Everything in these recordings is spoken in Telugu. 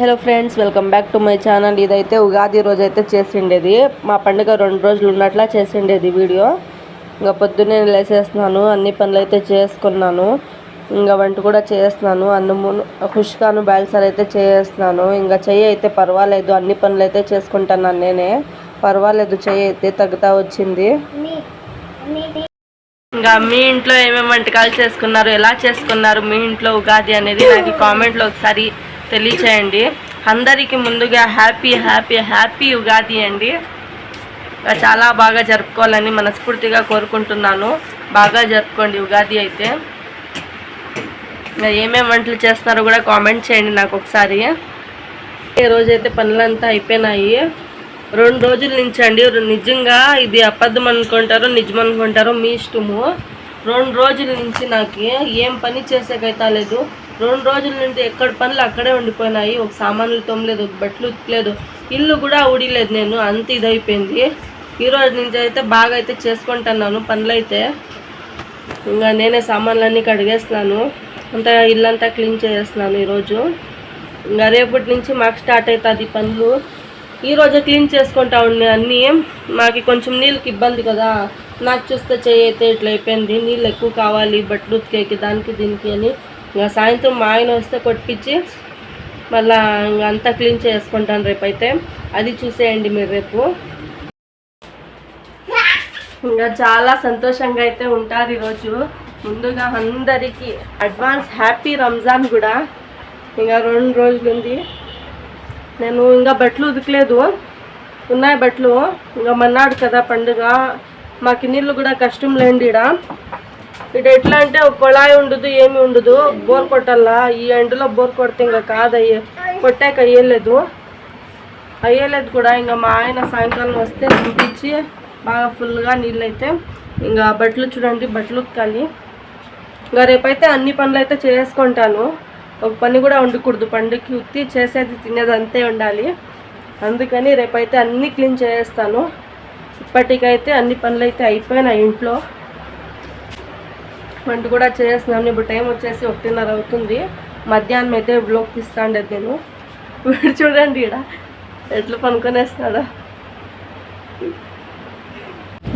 Hello friends welcome back to my channel. ఇదైతే ఉగాది రోజు అయితే చేసిండేది. మా పండుగ రెండు రోజులు ఉన్నట్లా చేసిండేది వీడియో. ఇంకా పొద్దున్నే లేసేస్తున్నాను అన్ని పనులు అయితే చేసుకున్నాను. ఇంకా వంట కూడా చేస్తున్నాను అన్నము ఖుష్కాను బ్యాల్సర్ అయితే చేస్తున్నాను. ఇంకా చెయ్యి అయితే పర్వాలేదు అన్ని పనులు అయితే చేసుకుంటున్నాను నేనే. పర్వాలేదు చెయ్యి అయితే తగ్గుతా వచ్చింది. ఇంకా మీ ఇంట్లో ఏమేమి వంటకాలు చేసుకున్నారు ఎలా చేసుకున్నారు మీ ఇంట్లో ఉగాది అనేది నాకు కామెంట్లో ఒకసారి తెలియచేయండి. అందరికీ ముందుగా హ్యాపీ హ్యాపీ హ్యాపీ ఉగాది అండి. చాలా బాగా జరుపుకోవాలని మనస్ఫూర్తిగా కోరుకుంటున్నాను. బాగా జరుపుకోండి ఉగాది అయితే. ఏమేమి వంటలు చేస్తున్నారో కూడా కామెంట్ చేయండి నాకు ఒకసారి. ఈ రోజైతే పనులంతా అయిపోయినాయి. రెండు రోజుల నుంచి అండి నిజంగా ఇది అబద్ధం అనుకుంటారో నిజం అనుకుంటారో మీ ఇష్టము. రెండు రోజుల నుంచి నాకు ఏం పని చేసేకైతే లేదు. రెండు రోజుల నుండి ఎక్కడ పనులు అక్కడే ఉండిపోయినాయి. ఒక సామాన్లు తోమలేదు ఒక బట్టలు ఉతకలేదు ఇల్లు కూడా ఊడిలేదు నేను. అంత ఇదైపోయింది. ఈ రోజు నుంచి అయితే బాగా అయితే చేసుకుంటున్నాను పనులు అయితే ఇంకా నేనే సామాన్లన్నీ కడిగేస్తున్నాను. అంతా ఇల్లంతా క్లీన్ చేసేస్తున్నాను ఈరోజు. ఇంకా రేపటి నుంచి మాకు స్టార్ట్ అవుతుంది పనులు. ఈరోజే క్లీన్ చేసుకుంటా ఉండే అన్నీ. మాకు కొంచెం నీళ్ళకి ఇబ్బంది కదా. నాకు చూస్తే చేయి అయితే ఇట్లా అయిపోయింది. నీళ్ళు ఎక్కువ కావాలి బట్టలు ఉతికేకి దానికి దీనికి అని. ఇంకా సాయంత్రం మా ఆయన వస్తే కొట్టించి మళ్ళా ఇంకా అంతా క్లీన్ చేసుకుంటాను రేపు అయితే అది చూసేయండి మీరు రేపు. ఇంకా చాలా సంతోషంగా అయితే ఉంటారు ఈరోజు. ముందుగా అందరికీ అడ్వాన్స్ హ్యాపీ రంజాన్ కూడా. ఇంకా రెండు రోజులు ఉంది. నేను ఇంకా బట్టలు ఉతకలేదు. ఉన్నాయి బట్టలు. ఇంకా మన్నాడు కదా పండుగ. మాకు నీళ్ళు కూడా కష్టం లేండి ఈడ. ఇడ ఎట్లా అంటే కుళాయి కొళాయి ఉండదు ఏమి ఉండదు. బోర్ కొట్టాలా? ఈ ఎండలో బోర్ కొడితే ఇంకా కాదు అయ్యే కొట్టాక అయ్యలేదు. అయ్యలేదు కూడా. ఇంకా మా ఆయన సాయంకాలం వస్తే పంపించి బాగా ఫుల్గా నీళ్ళు అయితే ఇంకా బట్టలు చూడండి బట్టలు ఉతకాలి. ఇంకా రేపైతే అన్ని పనులు అయితే చేసుకుంటాను. ఒక పని కూడా ఉండకూడదు పండుగకి ఉత్తి చేసేది తినేది అంతే ఉండాలి అందుకని రేపైతే అన్నీ క్లీన్ చేసేస్తాను ఇప్పటికైతే అన్ని పనులు అయితే అయిపోయినాయి ఇంట్లో. వంట కూడా చేస్తున్నాం. ఇప్పుడు టైం వచ్చేసి ఒకటిన్నర అవుతుంది. మధ్యాహ్నం అయితే బ్లోక్ తీస్తాండే నేను. వీడు చూడండి ఈడ ఎట్లా పనుకొనేస్తున్నాడు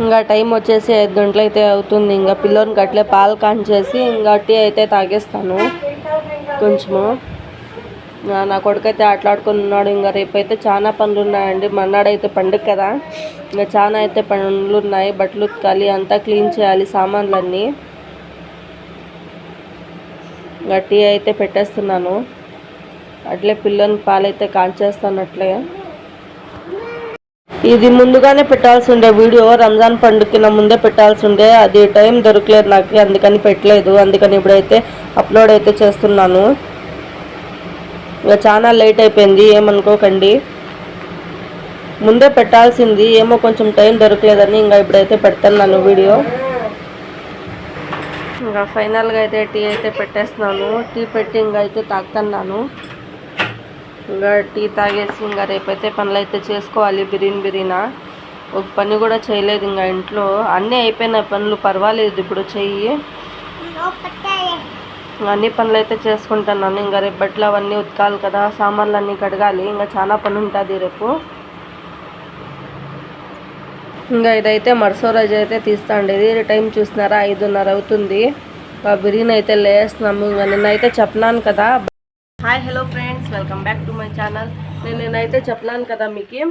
ఇంకా టైం వచ్చేసి ఐదు గంటలు అయితే అవుతుంది. ఇంకా పిల్లోని గట్లే పాలు కాంచేసి ఇంకా టీ అయితే తాగేస్తాను. కొంచెము. నా- కొడుకు అయితే ఆటలాడుకొని ఉన్నాడు. ఇంకా రేపైతే చాలా పనులు ఉన్నాయండి మన్నాడైతే పండుగ కదా. ఇంకా చాలా అయితే పనులు ఉన్నాయి బట్టలు ఉతకాలి అంతా క్లీన్ చేయాలి సామాన్లన్నీ. ఇంకా టీ అయితే పెట్టేస్తున్నాను. అట్లే పిల్లని పాలైతే కాంచేస్తాను అట్లే ఇది ముందుగానే పెట్టాల్సి ఉండే వీడియో. రంజాన్ పండుగకి నా ముందే పెట్టాల్సి ఉండే. అది టైం దొరకలేదు నాకు. అందుకని పెట్టలేదు. అందుకని ఇప్పుడైతే అప్లోడ్ అయితే చేస్తున్నాను. ఇక చాలా లేట్ అయిపోయింది ఏమనుకోకండి. ముందే పెట్టాల్సింది ఏమో కొంచెం టైం దొరకలేదని ఇంకా ఇప్పుడైతే పెడతాను వీడియో ఇంకా ఫైనల్గా అయితే టీ అయితే పెట్టేస్తున్నాను. టీ పెట్టి ఇంకా అయితే తాగుతున్నాను. ఇంకా టీ తాగేసి ఇంకా రేపైతే పనులు అయితే చేసుకోవాలి బిర్యానీ బిర్యానా. ఒక పని కూడా చేయలేదు ఇంకా ఇంట్లో. అన్నీ అయిపోయినాయి పనులు పర్వాలేదు ఇప్పుడు చెయ్యి. అన్ని పనులు అయితే చేసుకుంటున్నాను ఇంకా రేపు బట్టలు అవన్నీ ఉతకాలి కదా. సామాన్లు అన్నీ కడగాలి. ఇంకా చాలా పని ఉంటుంది రేపు. ఇంకా ఇదైతే మరుసో రోజు అయితే తీస్తాండేది టైం చూసినారా? ఐదున్నర అవుతుంది. బిర్యానీ అయితే లేస్తున్నాము ఇంకా నిన్నైతే చెప్పినాను కదా. Hi hello friends. Welcome back to my channel. నేను నేనైతే చెప్పినాను కదా మీకు.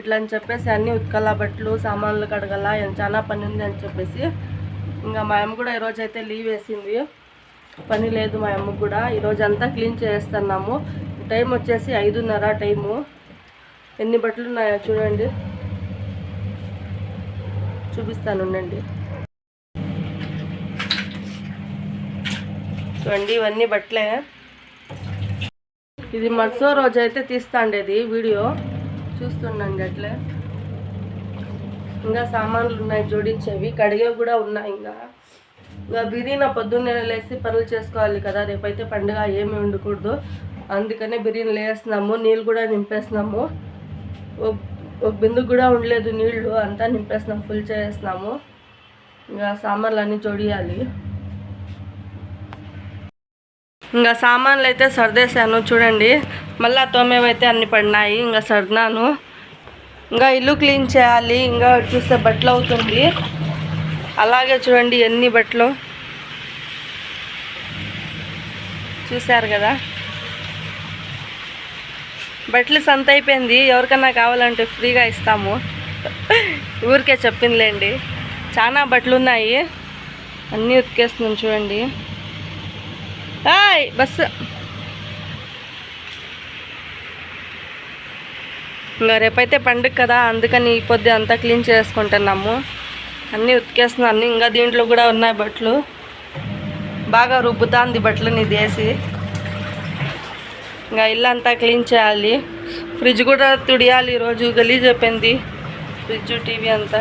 ఇట్లా అని చెప్పేసి అన్ని ఉతకాల బట్టలు సామాన్లు కడగల చాలా పని ఉంది అని చెప్పేసి. ఇంకా మా అమ్మ కూడా ఈరోజు అయితే లీవ్ వేసింది. పని లేదు మా అమ్మకు కూడా. ఈరోజు అంతా క్లీన్ చేస్తున్నాము. టైం వచ్చేసి ఐదున్నర టైము. ఎన్ని బట్టలు ఉన్నాయో చూడండి. చూపిస్తాను ఉండండి. చూడండి ఇవన్నీ బట్టలే. ఇది మరుసో రోజు అయితే తీస్తాండేది వీడియో. చూస్తుండండి అట్లే. ఇంకా సామాన్లు ఉన్నాయి జోడించేవి. కడిగేవి కూడా ఉన్నాయి ఇంకా. బిర్యానీ పొద్దున్నే లేసి పనులు చేసుకోవాలి కదా రేపైతే పండుగ ఏమి ఉండకూడదు. అందుకనే బిర్యానీ లేస్తున్నాము నీళ్ళు కూడా నింపేస్తున్నాము. ఒక- ఒక బిందు కూడా ఉండలేదు నీళ్ళు అంతా నింపేస్తున్నాం ఫుల్ చేసేస్తున్నాము. ఇంకా సామాన్లు అన్నీ జోడియాలి. ఇంకా సామాన్లు అయితే సర్దేశాను చూడండి. మళ్ళీ తోమేవైతే అన్ని పడినాయి ఇంకా సర్దినాను. ఇంకా ఇల్లు క్లీన్ చేయాలి ఇంకా చూస్తే బట్టలు అవుతుంది. అలాగే చూడండి ఎన్ని బట్టలు. చూశారు కదా? బట్టలు సంత అయిపోయింది. ఎవరికన్నా కావాలంటే ఫ్రీగా ఇస్తాము. ఊరికే చెప్పిందిలేండి. చాలా బట్టలు ఉన్నాయి అన్నీ ఉతికేస్తున్నాం చూడండి. Hi bus. ఇంకా రేపైతే పండుగ కదా అందుకని ఈ పొద్దు అంతా క్లీన్ చేసుకుంటున్నాము. అన్నీ ఉతికేస్తున్నాను అన్నీ ఇంకా దీంట్లో కూడా ఉన్నాయి బట్టలు. బాగా రుబ్బుతాంది బట్టలు నీది వేసి ఇంకా ఇల్లు అంతా క్లీన్ చేయాలి. ఫ్రిడ్జ్ కూడా తుడియాలి ఈరోజు గలీజ్ చెప్పింది ఫ్రిడ్జ్ టీవీ అంతా.